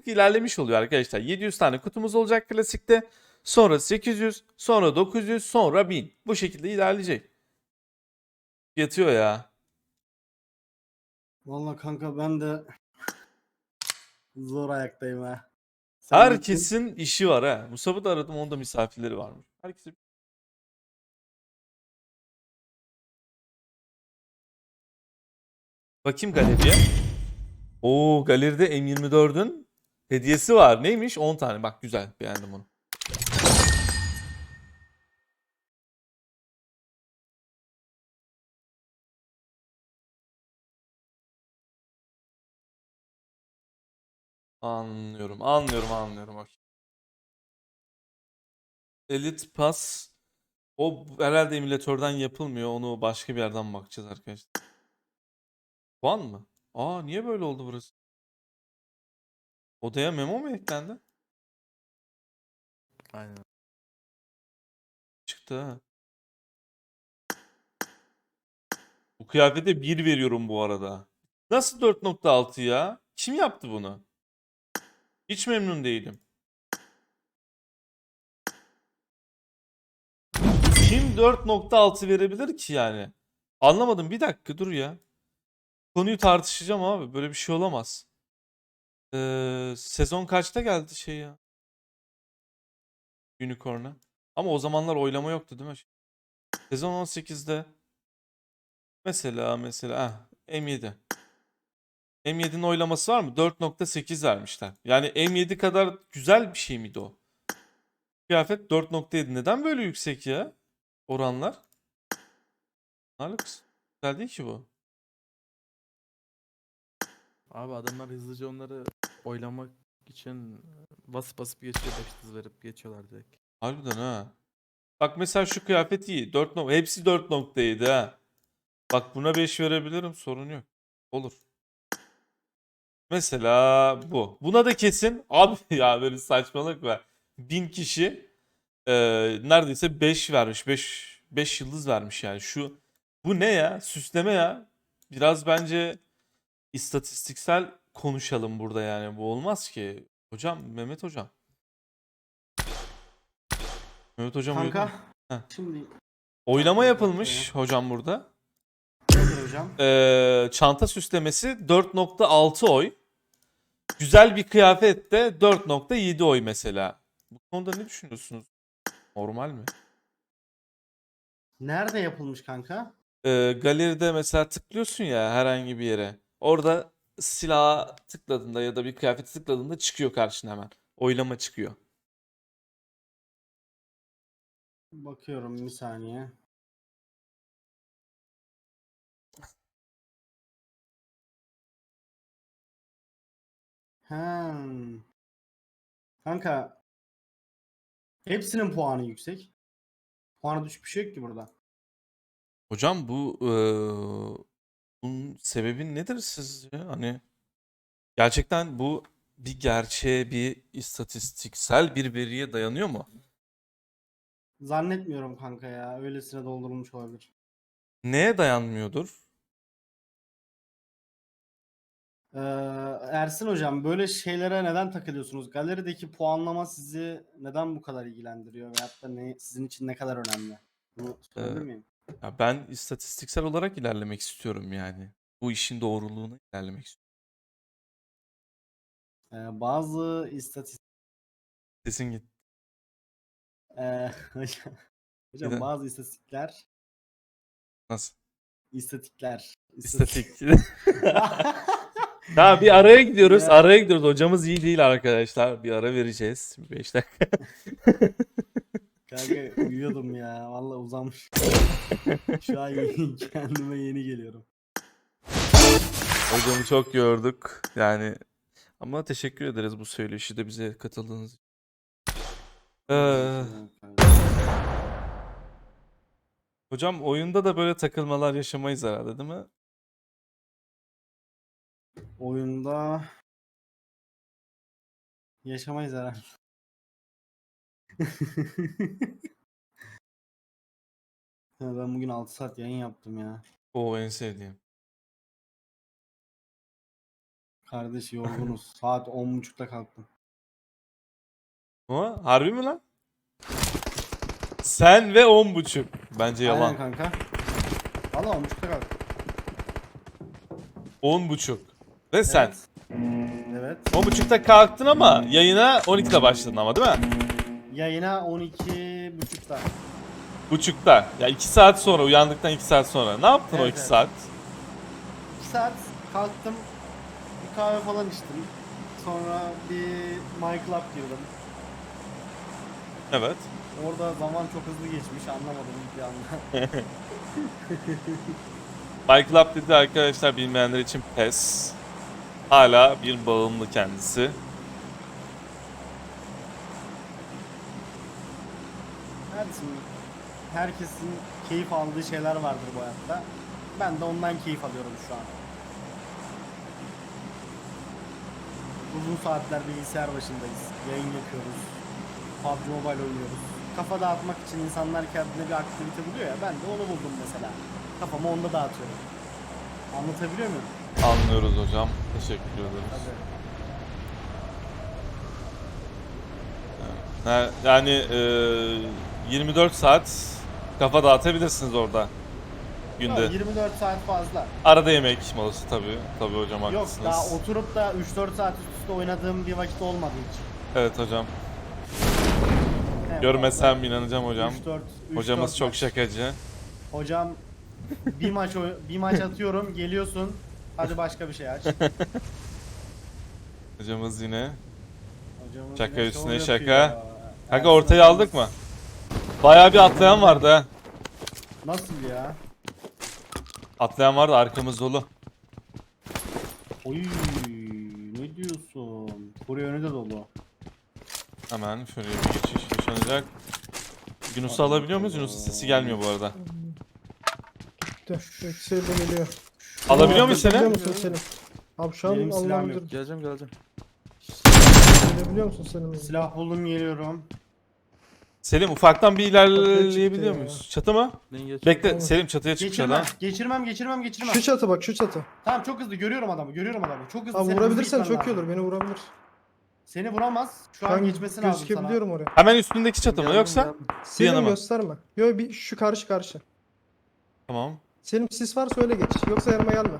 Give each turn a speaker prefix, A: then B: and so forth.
A: tık ilerlemiş oluyor arkadaşlar. 700 tane kutumuz olacak klasikte. Sonra 800, sonra 900, sonra 1000. Bu şekilde ilerleyecek. Yatıyor ya.
B: Vallahi kanka ben de zor ayaktayım ha. Sen.
A: Herkesin işi var ha. Musab'ı da aradım onda misafirleri varmış. Herkesin Bakayım galeriye. Oo galeride M24'ün hediyesi var. Neymiş? 10 tane. Bak güzel. Beğendim onu. Anlıyorum. Anlıyorum. Anlıyorum. Okey. Elite Pass o herhalde emülatörden yapılmıyor. Onu başka bir yerden bakacağız arkadaşlar. Puan mı? Aa niye böyle oldu burası? Odaya memo mu eklendi?
C: Aynen.
A: Çıktı ha. Bu kıyafete 1 veriyorum bu arada. Nasıl 4.6 ya? Kim yaptı bunu? Hiç memnun değilim. Kim 4.6 verebilir ki yani? Anlamadım. Bir dakika dur ya. Konuyu tartışacağım abi. Böyle bir şey olamaz. Ee, sezon kaçta geldi şey ya? Unicorn'a. Ama o zamanlar oylama yoktu değil mi? Sezon 18'de mesela mesela ah, M7. M7'nin oylaması var mı? 4.8 vermişler. Yani M7 kadar güzel bir şey miydi o? Kıyafet 4.7. Neden böyle yüksek ya? Oranlar. Ne? Güzel değil ki bu.
C: Abi adamlar hızlıca onları oylamak için basıp basıp geçiyor 5 hız verip geçiyorlar direkt.
A: Harbiden ha. Bak mesela şu kıyafet iyi. 4 nok- hepsi 4.7 ha. Bak buna 5 verebilirim sorun yok. Olur. Mesela bu. Buna da kesin. Abi ya böyle saçmalık var. 1000 kişi e, neredeyse 5 vermiş. 5 5 yıldız vermiş yani. Şu bu ne ya? Süsleme ya. Biraz bence istatistiksel konuşalım burada yani. Bu olmaz ki. Hocam Mehmet hocam. Mehmet hocam?
B: Kanka.
A: Heh.
B: Şimdi
A: Oylama yapılmış hocam burada.
B: nedir hocam?
A: Ee, çanta süslemesi 4.6 oy. Güzel bir kıyafet de 4.7 oy mesela. Bu konuda ne düşünüyorsunuz? Normal mi?
B: Nerede yapılmış kanka?
A: Ee, galeride mesela tıklıyorsun ya herhangi bir yere. Orada silaha tıkladığında ya da bir kıyafeti tıkladığında çıkıyor karşına hemen. Oylama çıkıyor.
B: Bakıyorum bir saniye. Hmm. Kanka hepsinin puanı yüksek. Puanı düşük bir şey yok ki burada.
A: Hocam bu bunun sebebi nedir sizce? Hani gerçekten bu bir gerçeğe, bir istatistiksel bir veriye dayanıyor mu?
B: Zannetmiyorum kanka ya. Öylesine doldurulmuş olabilir.
A: Neye dayanmıyordur?
B: Ee, Ersin hocam böyle şeylere neden takılıyorsunuz? Galerideki puanlama sizi neden bu kadar ilgilendiriyor veyahut da ne, sizin için ne kadar önemli? Bunu sorabilir
A: Ee,
B: miyim?
A: Ya ben istatistiksel olarak ilerlemek istiyorum yani. Bu işin doğruluğuna ilerlemek istiyorum.
B: Ee, bazı istatistik
A: Sesin git.
B: Ee, hocam, hocam
A: Neden?
B: bazı istatistikler
A: Nasıl?
B: istatikler
A: İstatik. Ha bir araya gidiyoruz.
B: Ya.
A: Araya gidiyoruz. Hocamız iyi değil arkadaşlar. Bir ara vereceğiz. 5 dakika.
B: Kanka uyuyordum ya. Vallahi uzanmış. Şu an yeni- kendime yeni geliyorum.
A: Hocamı çok gördük. Yani ama teşekkür ederiz bu söyleşi de bize katıldığınız için. Ee, hocam oyunda da böyle takılmalar yaşamayız herhalde değil mi?
B: Oyunda yaşamayız herhalde. Ya ben bugün 6 saat yayın yaptım ya.
A: O en sevdiğim.
B: Kardeş yorgunuz. Saat 10.30'da kalktım.
A: Ama harbi mi lan? Sen ve on buçuk. Bence yalan.
B: Aynen kanka. Valla 10.30'da kalktım.
A: On buçuk. Ve sen.
B: Evet. Evet.
A: On buçukta kalktın ama yayına 12'de başladın ama değil mi?
B: Yayına 12.30'da.
A: Buçukta. Ya 2 saat sonra uyandıktan 2 saat sonra. Ne yaptın o
B: Evet,
A: 2
B: evet.
A: saat?
B: 2 saat kalktım. Bir kahve falan içtim. Sonra bir My Club girdim.
A: Evet.
B: Orada zaman çok hızlı geçmiş anlamadım bir anda.
A: Bike Club dedi arkadaşlar bilmeyenler için PES. Hala bir bağımlı kendisi.
B: Herkesin, herkesin keyif aldığı şeyler vardır bu hayatta. Ben de ondan keyif alıyorum şu an. Uzun saatler bilgisayar başındayız. Yayın yapıyoruz. PUBG Mobile oynuyoruz. Kafa dağıtmak için insanlar kendine bir aktivite buluyor ya. Ben de onu buldum mesela. Kafamı onda dağıtıyorum. Anlatabiliyor muyum?
A: Anlıyoruz hocam. Teşekkür ederiz. Ha, Yani e, 24 saat kafa dağıtabilirsiniz orada. Günde.
B: Yok, 24 saat fazla.
A: Arada yemek molası tabii. Tabii hocam
B: Yok
A: haklısınız.
B: daha oturup da 3-4 saat üst üste oynadığım bir vakit olmadı hiç.
A: Evet hocam.
B: En
A: Görmesem inanacağım hocam.
B: 3-4
A: Hocamız
B: 3-4
A: çok
B: maç.
A: şakacı.
B: Hocam bir maç bir maç atıyorum geliyorsun. Hadi başka bir şey aç.
A: Hocamız yine.
B: Hocamız
A: Şaka
B: yine
A: üstüne şaka.
B: Ersin
A: Kanka ortayı
B: hocamız-
A: aldık mı? Bayağı bir atlayan vardı ha.
B: Nasıl ya?
A: Atlayan vardı arkamız dolu.
B: Oy ne diyorsun? Buraya önü de dolu.
A: Hemen şöyle bir geçiş yaşanacak. Yunus'u alabiliyor muyuz? Yunus'un sesi gelmiyor bu arada.
D: Gitti. Eksiğe de geliyor.
A: Alabiliyor muyuz
D: Gelebiliyor
A: seni?
D: musun Selim? Abi şu an
B: Benim silahım yok.
D: anlamadım.
C: Geleceğim geleceğim.
D: Gelebiliyor musun Selim?
B: Silah buldum geliyorum.
A: Selim ufaktan bir ilerleyebiliyor muyuz? Çatı mı? Bekle
D: Tamam.
A: Selim çatıya çıkmış
B: Geçirmem,
A: adam.
B: geçirmem, geçirmem, geçirmem.
D: Şu çatı bak şu çatı.
B: Tamam çok hızlı görüyorum adamı, görüyorum adamı. Çok hızlı.
D: Abi vurabilirsen
B: hızlı
D: çok iyi
B: gitmen
D: olur. Beni vurabilir.
B: Seni vuramaz. Şu an
D: Ben
B: geçmesi lazım sana.
D: gözükebiliyorum oraya.
A: Hemen üstündeki çatı mı yoksa?
D: Selim
A: yanıma.
D: gösterme. Yo bir şu karşı karşı.
A: Tamam.
D: Selim sis varsa öyle geç. Yoksa yanıma gelme.